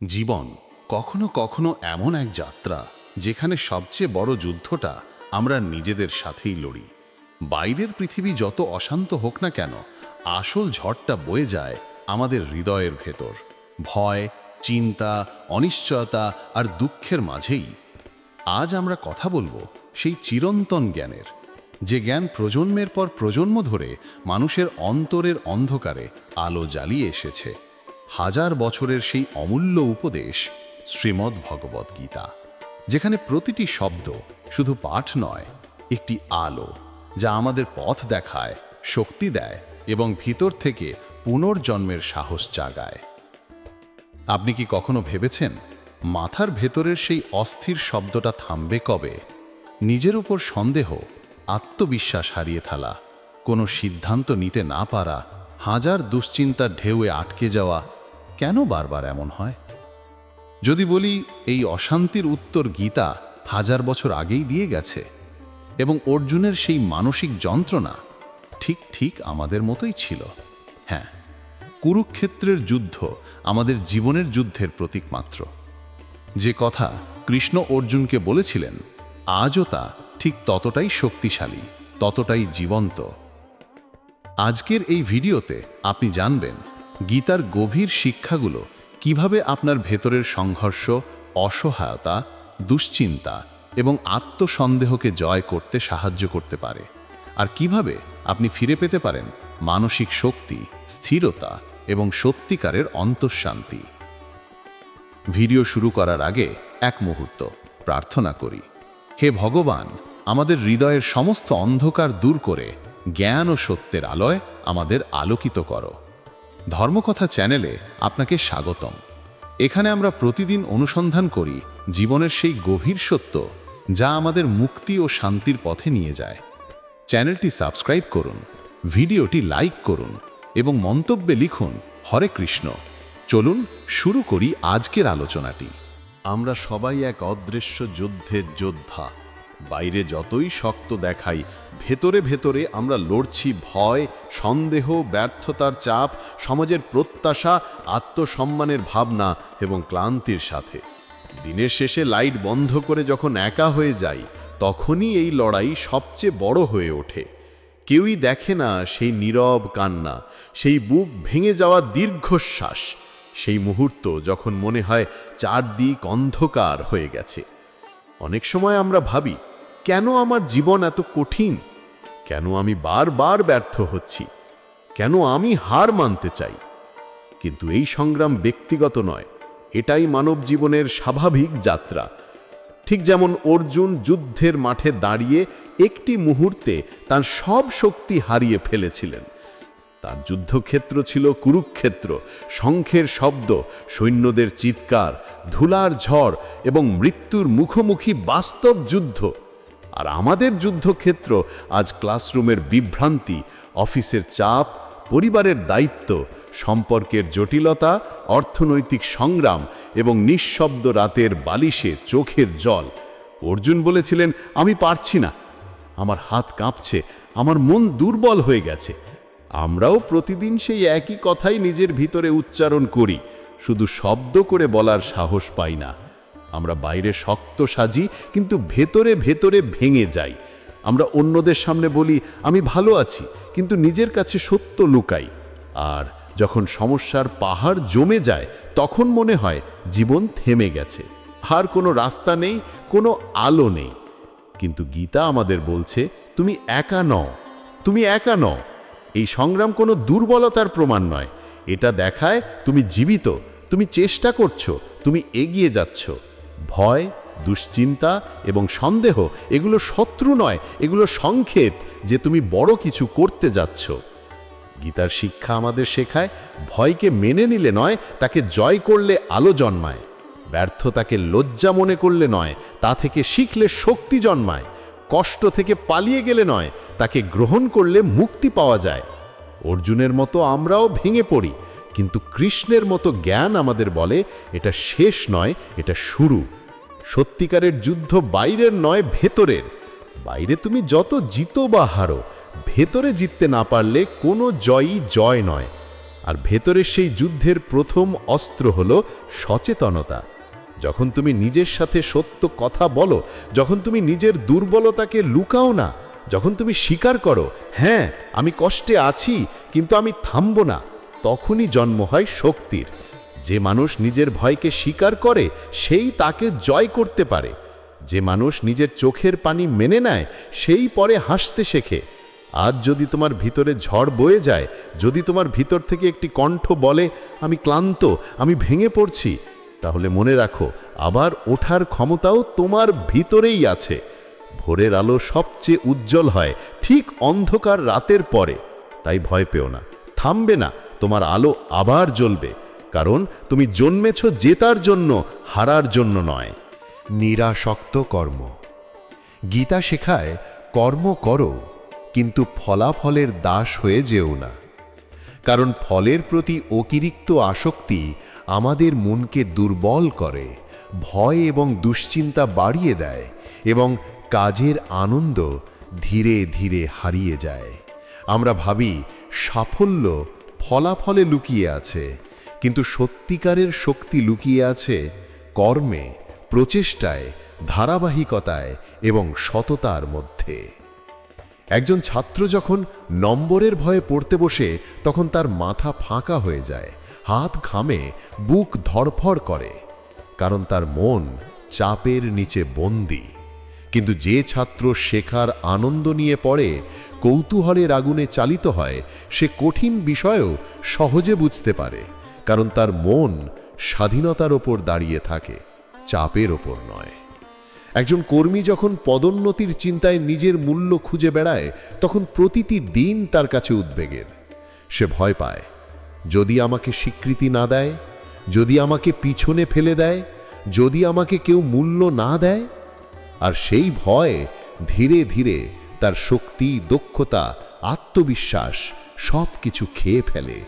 জীবন কখনো কখনো এমন এক যাত্রা যেখানে সবচেয়ে বড় যুদ্ধটা আমরা নিজেদের সাথেই লড়ি। বাইরের পৃথিবী যত অশান্ত হোক না কেন, আসল ঝড়টা বয়ে যায় আমাদের হৃদয়ের ভেতর। ভয়, চিন্তা, অনিশ্চয়তা আর দুঃখের মাঝেই। আজ আমরা কথা বলব সেই চিরন্তন জ্ঞানের, যে জ্ঞান প্রজন্মের পর প্রজন্ম ধরে মানুষের অন্তরের অন্ধকারে আলো জ্বালিয়ে এসেছে। হাজার বছরের সেই অমূল্য উপদেশ, শ্রীমদ্ ভগবত গীতা, যেখানে প্রতিটি শব্দ শুধু পাঠ নয়, একটি আলো, যা আমাদের পথ দেখায়, শক্তি দেয় এবং ভিতর থেকে পুনর্জন্মের সাহস জাগায়। আপনি কি কখনো ভেবেছেন, মাথার ভেতরের সেই অস্থির শব্দটা থামবে কবে? নিজের উপর সন্দেহ, আত্মবিশ্বাস হারিয়ে থালা কোনো সিদ্ধান্ত নিতে না পারা, হাজার দুশ্চিন্তার ঢেউয়ে আটকে যাওয়া কেন বারবার এমন হয়? যদি বলি, এই অশান্তির উত্তর গীতা হাজার বছর আগেই দিয়ে গেছে এবং অর্জুনের সেই মানসিক যন্ত্রণা ঠিক ঠিক আমাদের মতোই ছিল। হ্যাঁ কুরুক্ষেত্রের যুদ্ধ আমাদের জীবনের যুদ্ধের প্রতীক মাত্র। যে কথা কৃষ্ণ অর্জুনকে বলেছিলেন, আজও তা ঠিক ততটাই শক্তিশালী, ততটাই জীবন্ত। আজকের এই ভিডিওতে আপনি জানবেন গীতার গভীর শিক্ষাগুলো কীভাবে আপনার ভেতরের সংঘর্ষ, অসহায়তা, দুশ্চিন্তা এবং আত্মসন্দেহকে জয় করতে সাহায্য করতে পারে? আর কীভাবে আপনি ফিরে পেতে পারেন মানসিক শক্তি, স্থিরতা এবং সত্যিকারের অন্তঃশান্তি? ভিডিও শুরু করার আগে এক মুহূর্ত প্রার্থনা করি। হে ভগবান, আমাদের হৃদয়ের সমস্ত অন্ধকার দূর করে জ্ঞান ও সত্যের আলোয় আমাদের আলোকিত করো। ধর্মকথা চ্যানেলে আপনাকে স্বাগতম। এখানে আমরা প্রতিদিন অনুসন্ধান করি জীবনের সেই গভীর সত্য যা আমাদের মুক্তি ও শান্তির পথে নিয়ে যায়। চ্যানেলটি সাবস্ক্রাইব করুন, ভিডিওটি লাইক করুন এবং মন্তব্যে লিখুন, হরে কৃষ্ণ। চলুন শুরু করি আজকের আলোচনাটি। আমরা সবাই এক অদৃশ্য যুদ্ধের যোদ্ধা। বাইরে যতই শক্ত দেখাই, ভেতরে ভেতরে আমরা লড়ছি ভয়, সন্দেহ, ব্যর্থতার চাপ, সমাজের প্রত্যাশা, আত্মসম্মানের ভাবনা এবং ক্লান্তির সাথে। দিনের শেষে লাইট বন্ধ করে যখন একা হয়ে যাই, তখনই এই লড়াই সবচেয়ে বড় হয়ে ওঠে। কেউই দেখে না সেই নীরব কান্না, সেই বুক ভেঙে যাওয়া দীর্ঘশ্বাস, সেই মুহূর্ত যখন মনে হয় চারদিক অন্ধকার হয়ে গেছে। অনেক সময় আমরা ভাবি, কেন আমার জীবন এত কঠিন? কেন আমি বারবার ব্যর্থ হচ্ছি? কেন আমি হার মানতে চাই? কিন্তু এই সংগ্রাম ব্যক্তিগত নয়, এটাই মানব জীবনের স্বাভাবিক যাত্রা। ঠিক যেমন অর্জুন যুদ্ধের মাঠে দাঁড়িয়ে একটি মুহূর্তে তার সব শক্তি হারিয়ে ফেলেছিলেন। তার যুদ্ধক্ষেত্র ছিল কুরুক্ষেত্র। শঙ্খের শব্দ, সৈন্যদের চিৎকার, ধুলার ঝড় এবং মৃত্যুর মুখোমুখি বাস্তব যুদ্ধ। আর আমাদের যুদ্ধক্ষেত্র আজ ক্লাসরুমের বিভ্রান্তি, অফিসের চাপ, পরিবারের দায়িত্ব, সম্পর্কের জটিলতা, অর্থনৈতিক সংগ্রাম এবং নিঃশব্দ রাতের বালিশে চোখের জল। অর্জুন বলেছিলেন, আমি পারছি না। আমার হাত কাঁপছে, আমার মন দুর্বল হয়ে গেছে। আমরাও প্রতিদিন সেই একই কথাই নিজের ভিতরে উচ্চারণ করি, শুধু শব্দ করে বলার সাহস পাই না। আমরা বাইরে শক্ত সাজি, কিন্তু ভেতরে ভেতরে ভেঙে যাই। আমরা অন্যদের সামনে বলি, আমি ভালো আছি, কিন্তু নিজের কাছে সত্য লুকাই। আর যখন সমস্যার পাহাড় জমে যায়, তখন মনে হয় জীবন থেমে গেছে। আর কোনো রাস্তা নেই, কোনো আলো নেই। কিন্তু গীতা আমাদের বলছে, তুমি একা নও, তুমি একা নও। এই সংগ্রাম কোনো দুর্বলতার প্রমাণ নয়। এটা দেখায় তুমি জীবিত, তুমি চেষ্টা করছ, তুমি এগিয়ে যাচ্ছ। ভয়, দুশ্চিন্তা এবং সন্দেহ এগুলো শত্রু নয়, এগুলো সংকেত যে তুমি বড় কিছু করতে যাচ্ছ। গীতার শিক্ষা আমাদের শেখায়, ভয়কে মেনে নিলে নয়, তাকে জয় করলে আলো জন্মায়। ব্যর্থতাকে লজ্জা মনে করলে নয়, তা থেকে শিখলে শক্তি জন্মায়। কষ্ট থেকে পালিয়ে গেলে নয়, তাকে গ্রহণ করলে মুক্তি পাওয়া যায়। অর্জুনের মতো আমরাও ভেঙে পড়ি, কিন্তু কৃষ্ণের মতো জ্ঞান আমাদের বলে এটা শেষ নয়, এটা শুরু। সত্যিকারের যুদ্ধ বাইরের নয়, ভেতরের। বাইরে তুমি যত জিতো বা হারো, ভেতরে জিততে না পারলে কোনো জয়ই জয় নয়। আর ভেতরের সেই যুদ্ধের প্রথম অস্ত্র হলো সচেতনতা। যখন তুমি নিজের সাথে সত্য কথা বলো, যখন তুমি নিজের দুর্বলতাকে লুকাও না, যখন তুমি স্বীকার করো হ্যাঁ আমি কষ্টে আছি, কিন্তু আমি থামব না, তখনই জন্ম হয় শক্তির। যে মানুষ নিজের ভয়কে স্বীকার করে, সেই তাকে জয় করতে পারে। যে মানুষ নিজের চোখের পানি মেনে নেয়, সেই পরে হাসতে শেখে। আজ যদি তোমার ভিতরে ঝড় বয়ে যায়, যদি তোমার ভিতর থেকে একটি কণ্ঠ বলে, আমি ক্লান্ত, আমি ভেঙে পড়ছি তাহলে মনে রাখো, আবার ওঠার ক্ষমতাও তোমার ভিতরেই আছে। ভোরের আলো সবচেয়ে উজ্জ্বল হয়, ঠিক অন্ধকার রাতের পরে। তাই ভয় পেও না, থামবে না, তোমার আলো আবার জ্বলবে। কারণ তুমি জন্মেছ জেতার জন্য, হারার জন্য নয়। নিরাসক্ত কর্ম। গীতা শেখায়, কর্ম করো, কিন্তু ফলাফলের দাস হয়ে যেও না। কারণ ফলের প্রতি অতিরিক্ত আসক্তি আমাদের মনকে দুর্বল করে, ভয় এবং দুশ্চিন্তা বাড়িয়ে দেয় এবং কাজের আনন্দ ধীরে ধীরে হারিয়ে যায়। আমরা ভাবি, সাফল্য ফলাফলে লুকিয়ে আছে, কিন্তু সত্যিকারের শক্তি লুকিয়ে আছে কর্মে, প্রচেষ্টায়, ধারাবাহিকতায় এবং সততার মধ্যে। একজন ছাত্র যখন নম্বরের ভয়ে পড়তে বসে, তখন তার মাথা ফাঁকা হয়ে যায়। হাত ঘামে, বুক ধড়ফড় করে, কারণ তার মন চাপের নিচে বন্দি। কিন্তু যে ছাত্র শেখার আনন্দ নিয়ে পড়ে, কৌতূহলের আগুনে চালিত হয়, সে কঠিন বিষয়ও সহজে বুঝতে পারে, কারণ তার মন স্বাধীনতার ওপর দাঁড়িয়ে থাকে, চাপের ওপর নয়। একজন কর্মী যখন পদোন্নতির চিন্তায় নিজের মূল্য খুঁজে বেড়ায়, তখন প্রতিটি দিন তার কাছে উদ্বেগের। সে ভয় পায় যদি আমাকে স্বীকৃতি না দেয়, যদি আমাকে পিছনে ফেলে দেয়, যদি আমাকে কেউ মূল্য না দেয়, আর সেই ভয় ধীরে ধীরে তার শক্তি, দক্ষতা, আত্মবিশ্বাস সব কিছু খেয়ে ফেলে।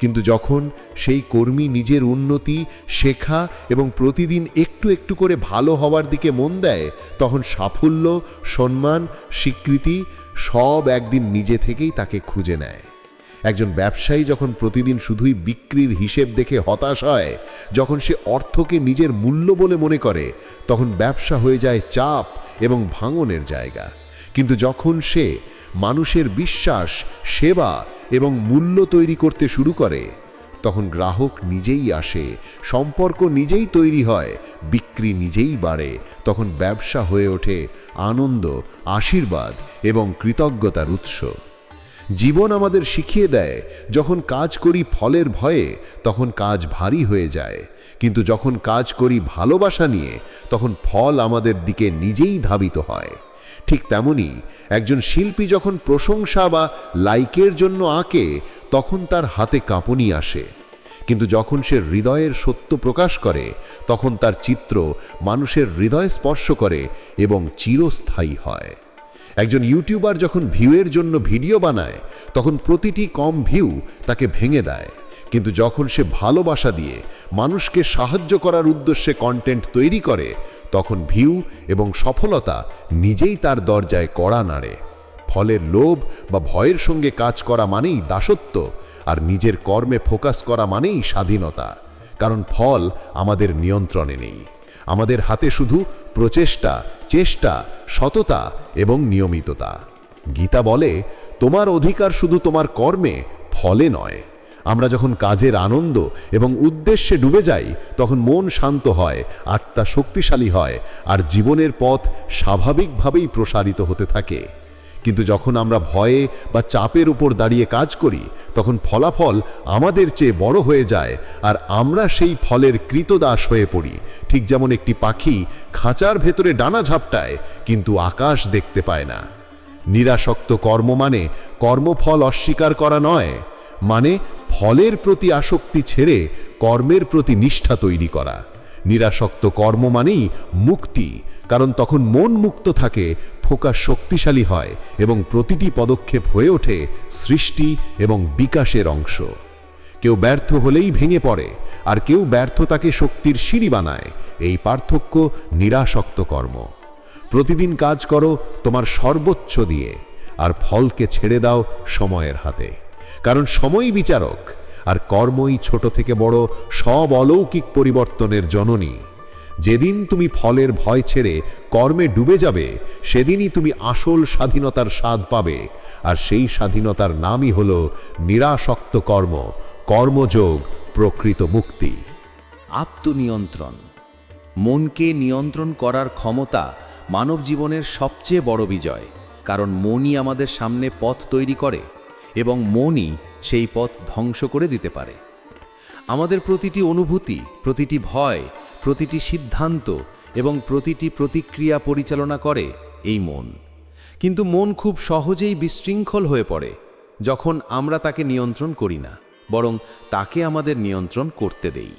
কিন্তু যখন সেই কর্মী নিজের উন্নতি, শেখা এবং প্রতিদিন একটু একটু করে ভালো হওয়ার দিকে মন দেয়, তখন সাফল্য, সম্মান, স্বীকৃতি সব একদিন নিজে থেকেই তাকে খুঁজে নেয়। একজন ব্যবসায়ী যখন প্রতিদিন শুধুই বিক্রির হিসেব দেখে হতাশ হয়, যখন সে অর্থকে নিজের মূল্য বলে মনে করে, তখন ব্যবসা হয়ে যায় চাপ এবং ভাঙনের জায়গা। কিন্তু যখন সে মানুষের বিশ্বাস, সেবা এবং মূল্য তৈরি করতে শুরু করে, তখন গ্রাহক নিজেই আসে, সম্পর্ক নিজেই তৈরি হয়, বিক্রি নিজেই বাড়ে, তখন ব্যবসা হয়ে ওঠে আনন্দ, আশীর্বাদ এবং কৃতজ্ঞতার উৎস। জীবন আমাদের শিখিয়ে দেয়, যখন কাজ করি ফলের ভয়ে, তখন কাজ ভারী হয়ে যায়। কিন্তু যখন কাজ করি ভালোবাসা নিয়ে, তখন ফল আমাদের দিকে নিজেই ধাবিত হয়। ঠিক তেমনি, একজন শিল্পী যখন প্রশংসা বা লাইকের জন্য আঁকে, তখন তার হাতে কাঁপনি আসে। কিন্তু যখন সে হৃদয়ের সত্য প্রকাশ করে, তখন তার চিত্র মানুষের হৃদয় স্পর্শ করে এবং চিরস্থায়ী হয়। একজন ইউটিউবার যখন ভিউয়ের জন্য ভিডিও বানায়, তখন প্রতিটি কম ভিউ তাকে ভেঙে দেয়। কিন্তু যখন সে ভালোবাসা দিয়ে, মানুষকে সাহায্য করার উদ্দেশ্যে কন্টেন্ট তৈরি করে, তখন ভিউ এবং সফলতা নিজেই তার দরজায় কড়া নাড়ে। ফলের লোভ বা ভয়ের সঙ্গে কাজ করা মানেই দাসত্ব, আর নিজের কর্মে ফোকাস করা মানেই স্বাধীনতা। কারণ ফল আমাদের নিয়ন্ত্রণে নেই। আমাদের হাতে শুধু প্রচেষ্টা চেষ্টা, সততা এবং নিয়মিততা। গীতা বলে, তোমার অধিকার শুধু তোমার কর্মে, ফলে নয়। আমরা যখন কাজের আনন্দ এবং উদ্দেশ্যে ডুবে যাই, তখন মন শান্ত হয়, আত্মা শক্তিশালী হয়, আর জীবনের পথ স্বাভাবিকভাবেই প্রসারিত হতে থাকে। কিন্তু যখন আমরা ভয়ে বা চাপের উপর দাঁড়িয়ে কাজ করি, তখন ফলাফল আমাদের চেয়ে বড় হয়ে যায় আর আমরা সেই ফলের কৃতদাস হয়ে পড়ি। ঠিক যেমন একটি পাখি খাঁচার ভেতরে ডানা ঝাপটায়, কিন্তু আকাশ দেখতে পায় না। নিরাসক্ত কর্ম মানে কর্মফল অস্বীকার করা নয় মানে ফলের প্রতি আসক্তি ছেড়ে কর্মের প্রতি নিষ্ঠা তৈরি করা। নিরাসক্ত কর্ম মানেই মুক্তি কারণ তখন মন মুক্ত থাকে, ফোকাস শক্তিশালী হয় এবং প্রতিটি পদক্ষেপ হয়ে ওঠে সৃষ্টি এবং বিকাশের অংশ। কেউ ব্যর্থ হলেই ভেঙে পড়ে, আর কেউ ব্যর্থতাকে শক্তির সিঁড়ি বানায়। এই পার্থক্য নিরাসক্ত কর্ম। প্রতিদিন কাজ করো তোমার সর্বোচ্চ দিয়ে, আর ফলকে ছেড়ে দাও সময়ের হাতে। কারণ সময় বিচারক, আর কর্মই ছোট থেকে বড়, সব অলৌকিক পরিবর্তনের জননী। যেদিন তুমি ফলের ভয় ছেড়ে কর্মে ডুবে যাবে, সেদিনই তুমি আসল স্বাধীনতার স্বাদ পাবে। আর সেই স্বাধীনতার নামই হল নিরাসক্ত কর্ম, কর্মযোগ, প্রকৃত মুক্তি। আত্মনিয়ন্ত্রণ। মনকে নিয়ন্ত্রণ করার ক্ষমতা মানব জীবনের সবচেয়ে বড় বিজয়, কারণ মনই আমাদের সামনে পথ তৈরি করে এবং মনই সেই পথ ধ্বংস করে দিতে পারে। আমাদের প্রতিটি অনুভূতি, প্রতিটি ভয় প্রতিটি সিদ্ধান্ত এবং প্রতিটি প্রতিক্রিয়া পরিচালনা করে এই মন। কিন্তু মন খুব সহজেই বিশৃঙ্খল হয়ে পড়ে যখন আমরা তাকে নিয়ন্ত্রণ করি না, বরং তাকে আমাদের নিয়ন্ত্রণ করতে দেই।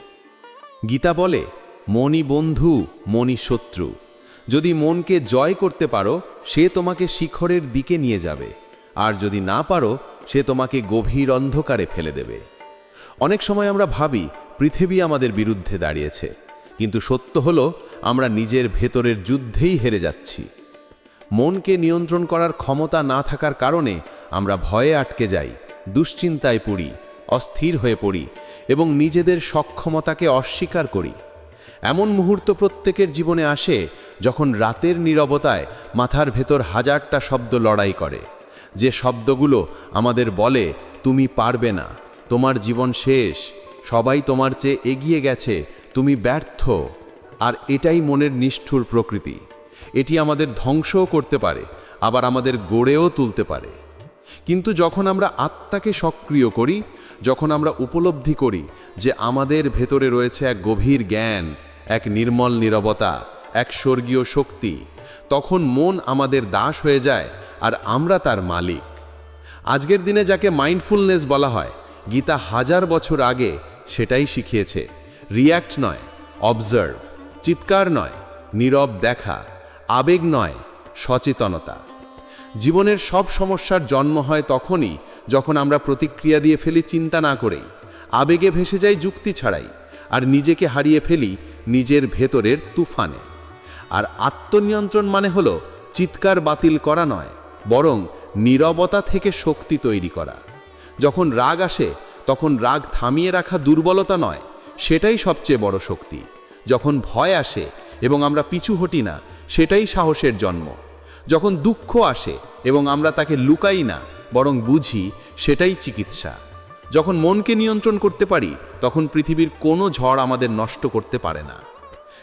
গীতা বলে, মনি বন্ধু, মনি শত্রু। যদি মনকে জয় করতে পারো, সে তোমাকে শিখরের দিকে নিয়ে যাবে। আর যদি না পারো, সে তোমাকে গভীর অন্ধকারে ফেলে দেবে। অনেক সময় আমরা ভাবি, পৃথিবী আমাদের বিরুদ্ধে দাঁড়িয়েছে। কিন্তু সত্য হলো, আমরা নিজের ভেতরের যুদ্ধেই হেরে যাচ্ছি। মনকে নিয়ন্ত্রণ করার ক্ষমতা না থাকার কারণে আমরা ভয়ে আটকে যাই, দুশ্চিন্তায় পড়ি, অস্থির হয়ে পড়ি এবং নিজেদের সক্ষমতাকে অস্বীকার করি। এমন মুহূর্ত প্রত্যেকের জীবনে আসে যখন রাতের নীরবতায় মাথার ভেতর হাজারটা শব্দ লড়াই করে, যে শব্দগুলো আমাদের বলে, তুমি পারবে না, তোমার জীবন শেষ, সবাই তোমার চেয়ে এগিয়ে গেছে তুমি ব্যর্থ, আর এটাই মনের নিষ্ঠুর প্রকৃতি। এটি আমাদের ধ্বংসও করতে পারে, আবার আমাদের গড়েও তুলতে পারে। কিন্তু যখন আমরা আত্মাকে সক্রিয় করি, যখন আমরা উপলব্ধি করি যে আমাদের ভেতরে রয়েছে এক গভীর জ্ঞান, এক নির্মল নীরবতা, এক স্বর্গীয় শক্তি, তখন মন আমাদের দাস হয়ে যায়, আর আমরা তার মালিক। আজকের দিনে যাকে মাইন্ডফুলনেস বলা হয়, গীতা হাজার বছর আগে সেটাই শিখিয়েছে। রিয়্যাক্ট নয় অবজার্ভ চিৎকার নয়, নীরব দেখা, আবেগ নয়, সচেতনতা। জীবনের সব সমস্যার জন্ম হয় তখনই যখন আমরা প্রতিক্রিয়া দিয়ে ফেলি চিন্তা না করেই, আবেগে ভেসে যাই যুক্তি ছাড়াই, আর নিজেকে হারিয়ে ফেলি নিজের ভেতরের তুফানে। আর আত্মনিয়ন্ত্রণ মানে হলো চিৎকার বাতিল করা নয়, বরং নীরবতা থেকে শক্তি তৈরি করা। যখন রাগ আসে, তখন রাগ থামিয়ে রাখা দুর্বলতা নয় সেটাই সবচেয়ে বড় শক্তি। যখন ভয় আসে এবং আমরা পিছু হটি না, সেটাই সাহসের জন্ম। যখন দুঃখ আসে এবং আমরা তাকে লুকাই না, বরং বুঝি সেটাই চিকিৎসা। যখন মনকে নিয়ন্ত্রণ করতে পারি, তখন পৃথিবীর কোনো ঝড় আমাদের নষ্ট করতে পারে না।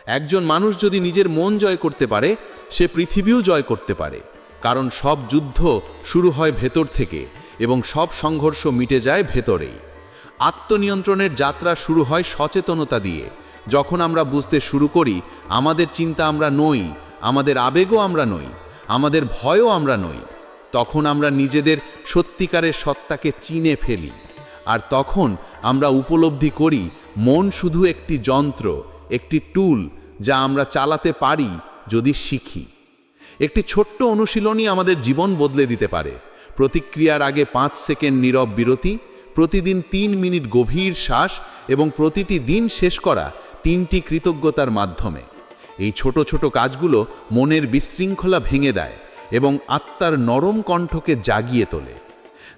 একজন মানুষ যদি নিজের মন জয় করতে পারে, সে পৃথিবীও জয় করতে পারে। কারণ সব যুদ্ধ শুরু হয় ভেতর থেকে এবং সব সংঘর্ষ মিটে যায় ভেতরেই। আত্মনিয়ন্ত্রণের যাত্রা শুরু হয় সচেতনতা দিয়ে। যখন আমরা বুঝতে শুরু করি, আমাদের চিন্তা আমরা নই, আমাদের আবেগও আমরা নই, আমাদের ভয়ও আমরা নই, তখন আমরা নিজেদের সত্যিকারের সত্তাকে চিনে ফেলি। আর তখন আমরা উপলব্ধি করি, মন শুধু একটি যন্ত্র, একটি টুল যা আমরা চালাতে পারি যদি শিখি। একটি ছোট্ট অনুশীলনই আমাদের জীবন বদলে দিতে পারে। প্রতিক্রিয়ার আগে পাঁচ সেকেন্ড নীরব বিরতি প্রতিদিন তিন মিনিট গভীর শ্বাস এবং প্রতিটি দিন শেষ করা তিনটি কৃতজ্ঞতার মাধ্যমে। এই ছোট ছোট কাজগুলো মনের বিশৃঙ্খলা ভেঙে দেয় এবং আত্মার নরম কণ্ঠকে জাগিয়ে তোলে।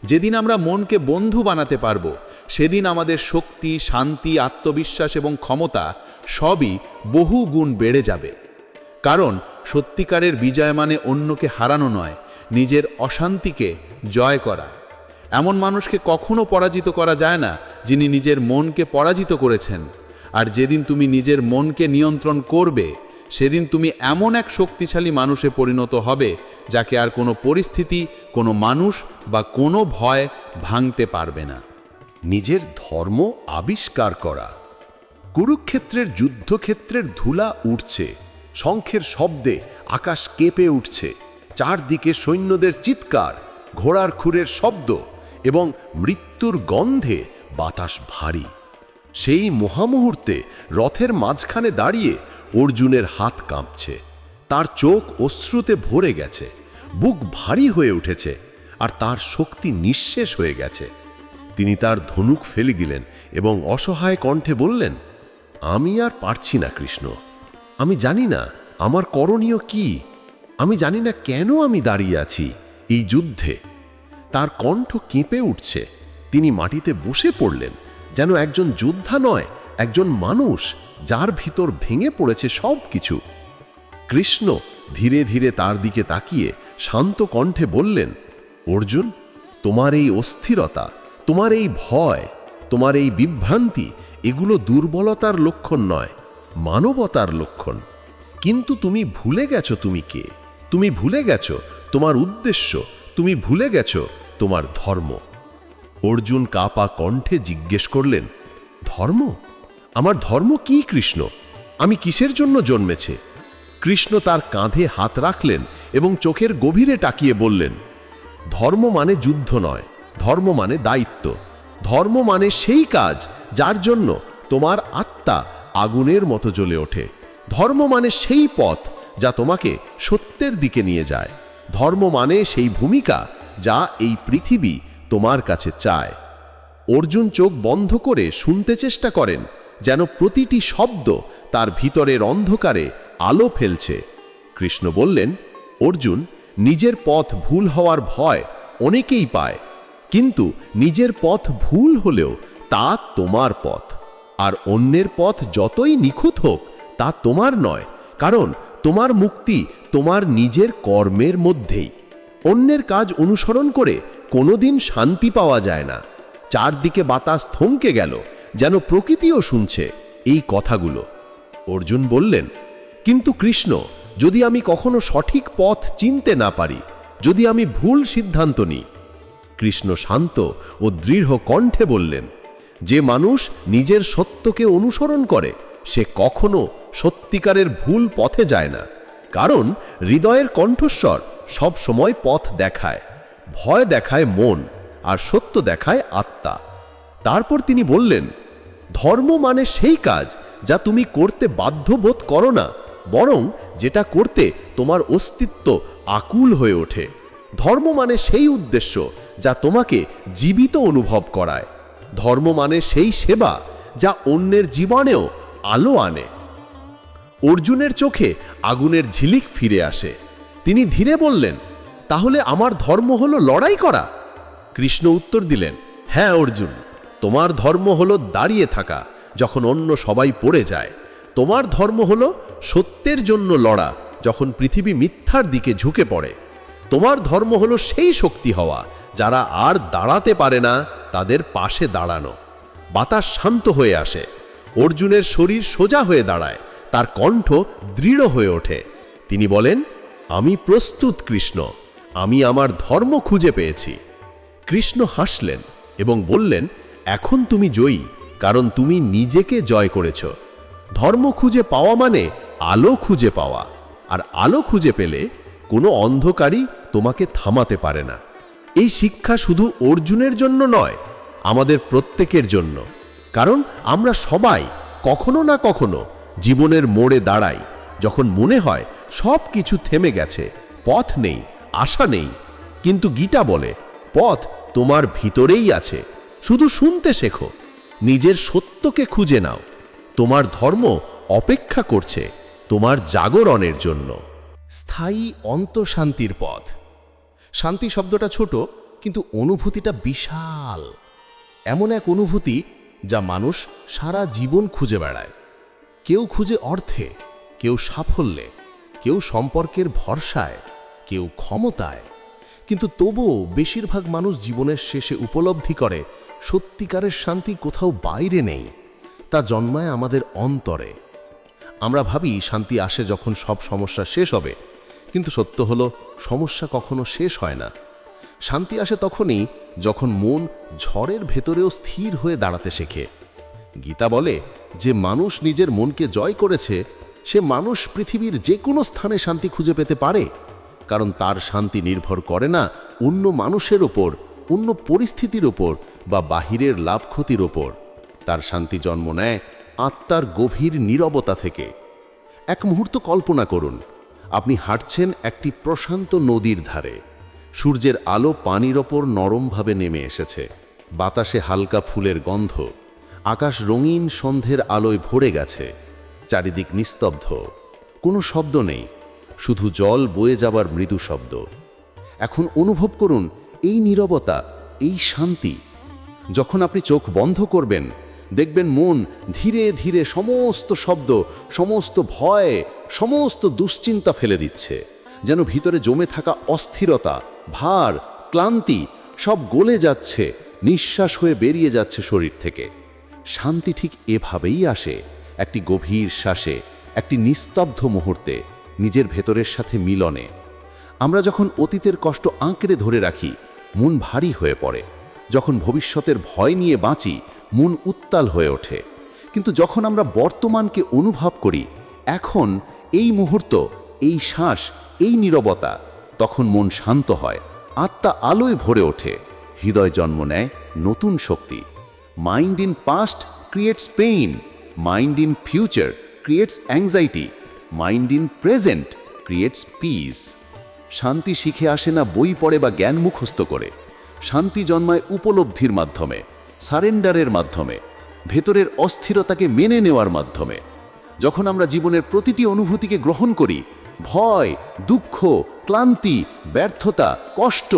যেদিন আমরা মনকে বন্ধু বানাতে পারব, সেদিন আমাদের শক্তি, শান্তি, আত্মবিশ্বাস এবং ক্ষমতা সবই বহু গুণ বেড়ে যাবে। কারণ সত্যিকারের বিজয় মানে অন্যকে হারানো নয়, নিজের অশান্তিকে জয় করা। এমন মানুষকে কখনো পরাজিত করা যায় না, যিনি নিজের মনকে পরাজিত করেছেন। আর যেদিন তুমি নিজের মনকে নিয়ন্ত্রণ করবে, সেদিন তুমি এমন এক শক্তিশালী মানুষে পরিণত হবে, যাকে আর কোনো পরিস্থিতি, কোনো মানুষ বা কোনো ভয় ভাঙতে পারবে না। নিজের ধর্ম আবিষ্কার করা। কুরুক্ষেত্রের যুদ্ধক্ষেত্রের ধুলা উঠছে শঙ্খের শব্দে আকাশ কেঁপে উঠছে, চারদিকে সৈন্যদের চিৎকার, ঘোড়ার খুরের শব্দ। এবং মৃত্যুর গন্ধে বাতাস ভারী। সেই মহামুহূর্তে রথের মাঝখানে দাঁড়িয়ে অর্জুনের হাত কাঁপছে। তার চোখ অশ্রুতে ভরে গেছে, বুক ভারী হয়ে উঠেছে আর তার শক্তি নিঃশেষ হয়ে গেছে। তিনি তার ধনুক ফেলে দিলেন এবং অসহায় কণ্ঠে বললেন, আমি আর পারছি না, কৃষ্ণ। আমি জানি না আমার করণীয় কি। আমি জানি না কেন আমি দাঁড়িয়ে আছি এই যুদ্ধে। তার কণ্ঠ কেঁপে উঠছে। তিনি মাটিতে বসে পড়লেন, যেন একজন যোদ্ধা নয়, একজন মানুষ, যার ভিতর ভেঙে পড়েছে সব কিছু কৃষ্ণ ধীরে ধীরে তার দিকে তাকিয়ে শান্ত কণ্ঠে বললেন, অর্জুন, তোমার এই অস্থিরতা, তোমার এই ভয়, তোমার এই বিভ্রান্তি, এগুলো দুর্বলতার লক্ষণ নয়, মানবতার লক্ষণ। কিন্তু তুমি ভুলে গেছো তুমি কে? তুমি ভুলে গেছো, তোমার উদ্দেশ্য, তুমি ভুলে গেছো তোমার ধর্ম। অর্জুন কাপা কণ্ঠে জিজ্ঞেস করলেন, ধর্ম? আমার ধর্ম কি কৃষ্ণ? আমি কিসের জন্য জন্মেছে? কৃষ্ণ তার কাঁধে হাত রাখলেন এবং চোখের গভীরে টাকিয়ে বললেন, ধর্ম মানে যুদ্ধ নয়, ধর্ম মানে দায়িত্ব। ধর্ম মানে সেই কাজ যার জন্য তোমার আত্মা আগুনের মতো জ্বলে ওঠে। ধর্ম মানে সেই পথ যা তোমাকে সত্যের দিকে নিয়ে যায়। ধর্ম মানে সেই ভূমিকা যা এই পৃথিবী তোমার কাছে চায়। অর্জুন চোখ বন্ধ করে শুনতে চেষ্টা করেন, যেন প্রতিটি শব্দ তার ভিতরের অন্ধকারে আলো ফেলছে। কৃষ্ণ বললেন, অর্জুন, নিজের পথ ভুল হওয়ার ভয় অনেকেই পায়, কিন্তু নিজের পথ ভুল হলেও তা তোমার পথ। আর অন্যের পথ যতই নিখুঁত হোক, তা তোমার নয়, কারণ তোমার মুক্তি তোমার নিজের কর্মের মধ্যেই। অন্যের কাজ অনুসরণ করে কোনোদিন শান্তি পাওয়া যায় না। চারদিকে বাতাস থমকে গেল, যেন প্রকৃতিও শুনছে এই কথাগুলো। অর্জুন বললেন, কিন্তু কৃষ্ণ, যদি আমি কখনো সঠিক পথ চিনতে না পারি, যদি আমি ভুল সিদ্ধান্ত নিই? কৃষ্ণ শান্ত ও দৃঢ় কণ্ঠে বললেন, যে মানুষ নিজের সত্যকে অনুসরণ করে, সে কখনো সত্যিকারের ভুল পথে যায় না। কারণ হৃদয়ের কণ্ঠস্বর সব সময় পথ দেখায়, ভয় দেখায় মন আর সত্য দেখায় আত্মা। তারপর তিনি বললেন, ধর্ম মানে সেই কাজ যা তুমি করতে বাধ্য বোধ করো না, বরং যেটা করতে তোমার অস্তিত্ব আকুল হয়ে ওঠে। ধর্ম মানে সেই উদ্দেশ্য যা তোমাকে জীবিত অনুভব করায়। ধর্ম মানে সেই সেবা যা অন্যের জীবনেও আলো আনে। অর্জুনের চোখে আগুনের ঝিলিক ফিরে আসে। তিনি ধীরে বললেন, তাহলে আমার ধর্ম হলো লড়াই করা? কৃষ্ণ উত্তর দিলেন হ্যাঁ অর্জুন, তোমার ধর্ম হলো দাঁড়িয়ে থাকা, যখন অন্য সবাই পড়ে যায়। তোমার ধর্ম হলো সত্যের জন্য লড়া, যখন পৃথিবী মিথ্যার দিকে ঝুঁকে পড়ে। তোমার ধর্ম হলো সেই শক্তি হওয়া, যারা আর দাঁড়াতে পারে না, তাদের পাশে দাঁড়ানো। বাতাস শান্ত হয়ে আসে। অর্জুনের শরীর সোজা হয়ে দাঁড়ায়। তার কণ্ঠ দৃঢ় হয়ে ওঠে। তিনি বলেন, আমি প্রস্তুত, কৃষ্ণ। আমি আমার ধর্ম খুঁজে পেয়েছি। কৃষ্ণ হাসলেন এবং বললেন, এখন তুমি জয়ী, কারণ তুমি নিজেকে জয় করেছ। ধর্ম খুঁজে পাওয়া মানে আলো খুঁজে পাওয়া, আর আলো খুঁজে পেলে কোনো অন্ধকারই তোমাকে থামাতে পারে না। এই শিক্ষা শুধু অর্জুনের জন্য নয়, আমাদের প্রত্যেকের জন্য। কারণ আমরা সবাই কখনো না কখনো জীবনের মোড়ে দাঁড়াই, যখন মনে হয় সব কিছু থেমে গেছে, পথ নেই, আশা নেই। কিন্তু গীতা বলে, পথ তোমার ভিতরেই আছে, শুধু শুনতে শেখো, নিজের সত্যকে খুঁজে নাও, তোমার ধর্ম অপেক্ষা করছে, তোমার জাগরণের জন্য। স্থায়ী অন্তঃশান্তির পথ। শান্তি শব্দটা ছোট, কিন্তু অনুভূতিটা বিশাল। এমন এক অনুভূতি যা মানুষ সারা জীবন খুঁজে বেড়ায়। কেউ খুঁজে অর্থে, কেউ সাফল্যে, কেউ সম্পর্কের ভরসায়, কেউ ক্ষমতায়। কিন্তু তবুও বেশিরভাগ মানুষ জীবনের শেষে উপলব্ধি করে, সত্যিকারের শান্তি কোথাও বাইরে নেই, তা জন্মায় আমাদের অন্তরে। আমরা ভাবি শান্তি আসে যখন সব সমস্যা শেষ হবে, কিন্তু সত্য হলো সমস্যা কখনো শেষ হয় না। শান্তি আসে তখনই যখন মন ঝড়ের ভেতরেও স্থির হয়ে দাঁড়াতে শেখে। গীতা বলে যে মানুষ নিজের মনকে জয় করেছে, সে মানুষ পৃথিবীর যে কোনো স্থানে শান্তি খুঁজে পেতে পারে। কারণ তার শান্তি নির্ভর করে না অন্য মানুষের ওপর, অন্য পরিস্থিতির ওপর বা বাহিরের লাভ ক্ষতির ওপর। তার শান্তি জন্ম নেয় আত্মার গভীর নীরবতা থেকে। এক মুহূর্ত কল্পনা করুন, আপনি হাঁটছেন একটি প্রশান্ত নদীর ধারে। সূর্যের আলো পানির ওপর নরমভাবে নেমে এসেছে। বাতাসে হালকা ফুলের গন্ধ। আকাশ রঙিন সন্ধ্যের আলোয় ভরে গেছে, চারিদিক নিস্তব্ধ। কোনো শব্দ নেই, শুধু জল বয়ে যাবার মৃদু শব্দ। এখন অনুভব করুন, এই নীরবতা, এই শান্তি। যখন আপনি চোখ বন্ধ করবেন, দেখবেন মন ধীরে ধীরে সমস্ত শব্দ, সমস্ত ভয়, সমস্ত দুশ্চিন্তা ফেলে দিচ্ছে। যেন ভিতরে জমে থাকা অস্থিরতা, ভার, ক্লান্তি সব গলে যাচ্ছে, নিঃশ্বাস হয়ে বেরিয়ে যাচ্ছে শরীর থেকে। শান্তি ঠিক এভাবেই আসে। একটি গভীর শ্বাসে, একটি নিস্তব্ধ মুহূর্তে নিজের ভেতরের সাথে মিলনে। আমরা যখন অতীতের কষ্ট আঁকড়ে ধরে রাখি, মন ভারী হয়ে পড়ে। যখন ভবিষ্যতের ভয় নিয়ে বাঁচি, মন উত্তাল হয়ে ওঠে। কিন্তু যখন আমরা বর্তমানকে অনুভব করি, এখন এই মুহূর্ত, এই শ্বাস, এই নীরবতা, তখন মন শান্ত হয়, আত্মা আলোয় ভরে ওঠে। হৃদয় জন্ম নেয় নতুন শক্তি। Mind in past creates pain mind in future creates anxiety mind in present creates peace শান্তি শিখে আসে না বই পড়ে বা জ্ঞান মুখস্থ করে। শান্তি জন্মায় উপলব্ধির মাধ্যমে, সারেন্ডারের মাধ্যমে, ভেতরের অস্থিরতাকে মেনে নেওয়ার মাধ্যমে। যখন আমরা জীবনের প্রতিটি অনুভূতিকে গ্রহণ করি, ভয়, দুঃখ, ক্লান্তি, ব্যর্থতা, কষ্ট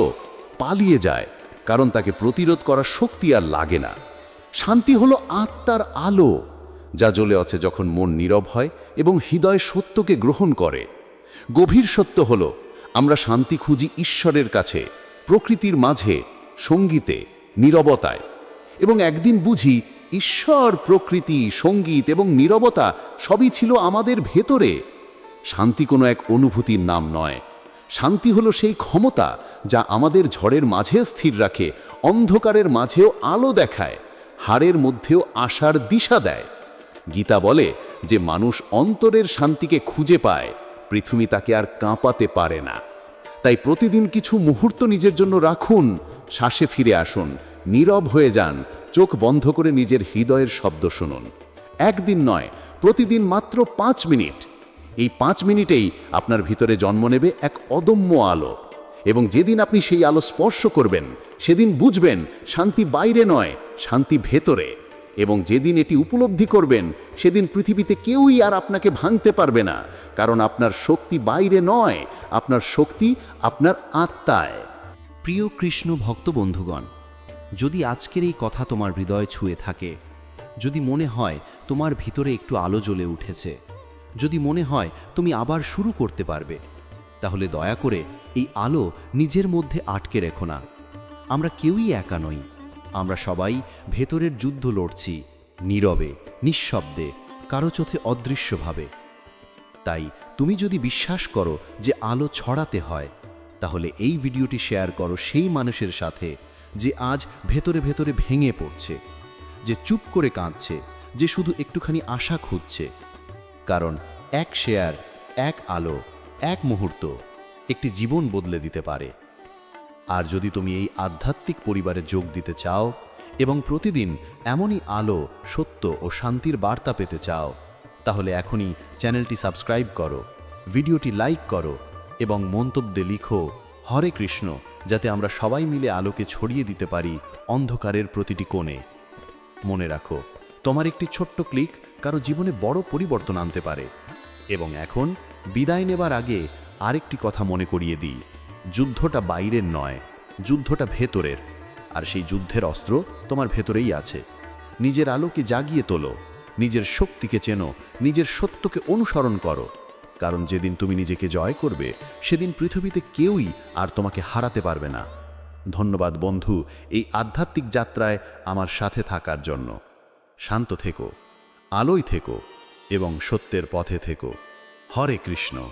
পালিয়ে যায়, কারণ তাকে প্রতিরোধ করার শক্তি আর লাগে না। শান্তি হলো আত্মার আলো, যা জ্বলে আছে যখন মন নীরব হয় এবং হৃদয় সত্যকে গ্রহণ করে। গভীর সত্য হলো, আমরা শান্তি খুঁজি ঈশ্বরের কাছে, প্রকৃতির মাঝে, সঙ্গীতে, নীরবতায়। এবং একদিন বুঝি, ঈশ্বর, প্রকৃতি, সংগীত এবং নীরবতা সবই ছিল আমাদের ভেতরে। শান্তি কোনো এক অনুভূতির নাম নয়। শান্তি হলো সেই ক্ষমতা যা আমাদের ঝড়ের মাঝে স্থির রাখে, অন্ধকারের মাঝেও আলো দেখায়। হাড়ের মধ্যেও আশার দিশা দেয়। গীতা বলে যে মানুষ অন্তরের শান্তিকে খুঁজে পায়, পৃথিবী তাকে আর কাঁপাতে পারে না। তাই প্রতিদিন কিছু মুহূর্ত নিজের জন্য রাখুন, শ্বাসে ফিরে আসুন, নীরব হয়ে যান, চোখ বন্ধ করে নিজের হৃদয়ের শব্দ শুনুন। একদিন নয়, প্রতিদিন মাত্র পাঁচ মিনিট। এই পাঁচ মিনিটেই আপনার ভিতরে জন্ম নেবে এক অদম্য আলো। এবং যেদিন আপনি সেই আলো স্পর্শ করবেন, সেদিন বুঝবেন শান্তি বাইরে নয় শান্তি ভেতরে এবং যেদিন এটি উপলব্ধি করবেন, সেদিন পৃথিবীতে কেউই আর আপনাকে ভাঙতে পারবে না, কারণ আপনার শক্তি বাইরে নয়, আপনার শক্তি আপনার আত্মায়। প্রিয় কৃষ্ণ ভক্ত বন্ধুগণ যদি আজকের এই কথা তোমার হৃদয় ছুঁয়ে থাকে, যদি মনে হয় তোমার ভিতরে একটু আলো জ্বলে উঠেছে, যদি মনে হয় তুমি আবার শুরু করতে পারবে, তাহলে দয়া করে এই আলো নিজের মধ্যে আটকে রেখো না। আমরা কেউই একা নই আমরা সবাই ভেতরের যুদ্ধ লড়ছি, নীরবে, নিঃশব্দে, কারও চোখে অদৃশ্যভাবে। তাই তুমি যদি বিশ্বাস করো যে আলো ছড়াতে হয়, তাহলে এই ভিডিওটি শেয়ার করো সেই মানুষের সাথে যে আজ ভেতরে ভেতরে ভেঙে পড়ছে, যে চুপ করে কাঁদছে, যে শুধু একটুখানি আশা খুঁজছে। কারণ এক শেয়ার, এক আলো, এক মুহূর্ত একটি জীবন বদলে দিতে পারে। আর যদি তুমি এই আধ্যাত্মিক পরিবারে যোগ দিতে চাও এবং প্রতিদিন এমনই আলো, সত্য ও শান্তির বার্তা পেতে চাও, তাহলে এখনই চ্যানেলটি সাবস্ক্রাইব করো, ভিডিওটি লাইক করো এবং মন্তব্যে লিখো, হরে কৃষ্ণ যাতে আমরা সবাই মিলে আলোকে ছড়িয়ে দিতে পারি অন্ধকারের প্রতিটি কোণে। মনে রাখো, তোমার একটি ছোট্ট ক্লিক কারও জীবনে বড় পরিবর্তন আনতে পারে। এবং এখন বিদায় নেবার আগে আরেকটি কথা মনে করিয়ে দিই। যুদ্ধটা বাইরের নয়, যুদ্ধটা ভেতরের। আর সেই যুদ্ধের অস্ত্র তোমার ভেতরেই আছে। নিজের আলোকে জাগিয়ে তোলো, নিজের শক্তিকে চেনো, নিজের সত্যকে অনুসরণ করো। কারণ যেদিন তুমি নিজেকে জয় করবে, সেদিন পৃথিবীতে কেউই আর তোমাকে হারাতে পারবে না। ধন্যবাদ বন্ধু, এই আধ্যাত্মিক যাত্রায় আমার সাথে থাকার জন্য। শান্ত থেকো, আলোয় থেকো এবং সত্যের পথে থেকো। হরে কৃষ্ণ।